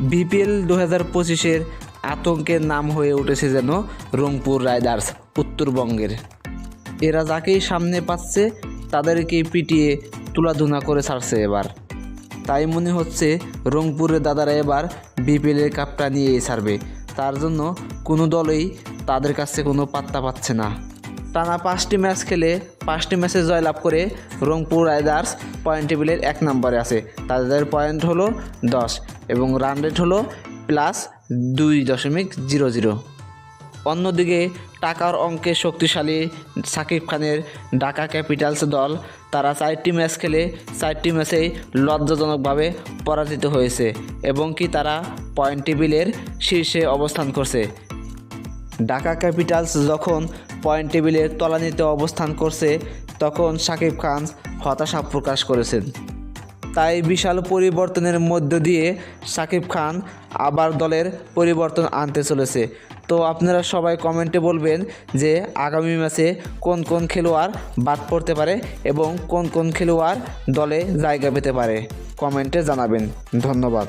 BPL দু হাজার পঁচিশের আতঙ্কের নাম হয়ে উঠেছে যেন রংপুর রাইডার্স উত্তরবঙ্গের। এরা যাকেই সামনে পাচ্ছে, তাদেরকেই পিটিয়ে তুলাধুনা করে ছাড়ছে এবার। তাই মনে হচ্ছে রংপুরের দাদারা এবার বিপিএলের কাপটা নিয়েই ছাড়বে। তার জন্য কোনো দলই তাদের কাছে কোনো পাত্তা পাচ্ছে না। টানা পাঁচটি ম্যাচ খেলে পাঁচটি ম্যাচে জয়লাভ করে রংপুর রাইডার্স পয়েন্ট টেবিলের এক নম্বরে আছে। তাদের পয়েন্ট হলো দশ এবং রান রেট হলো প্লাস দুই দশমিক জিরো জিরো। অন্যদিকে টাকার অঙ্কে শক্তিশালী সাকিব খানের ঢাকা ক্যাপিটালস দল, তারা চারটি ম্যাচ খেলে চারটি ম্যাচেই লজ্জাজনকভাবে পরাজিত হয়েছে এবং কি তারা পয়েন্ট টেবিলের শীর্ষে অবস্থান করছে? ঢাকা ক্যাপিটালস যখন পয়েন্ট টেবিলের তলানিতে অবস্থান করছে, তখন সাকিব খান হতাশা প্রকাশ করেছেন। তাই বিশাল পরিবর্তনের মধ্য দিয়ে সাকিব খান আবার দলের পরিবর্তন আনতে চলেছে। তো আপনারা সবাই কমেন্টে বলবেন যে আগামী ম্যাচে কোন কোন খেলোয়াড় বাদ পড়তে পারে এবং কোন কোন খেলোয়াড় দলে জায়গা পেতে পারে। কমেন্টে জানাবেন। ধন্যবাদ।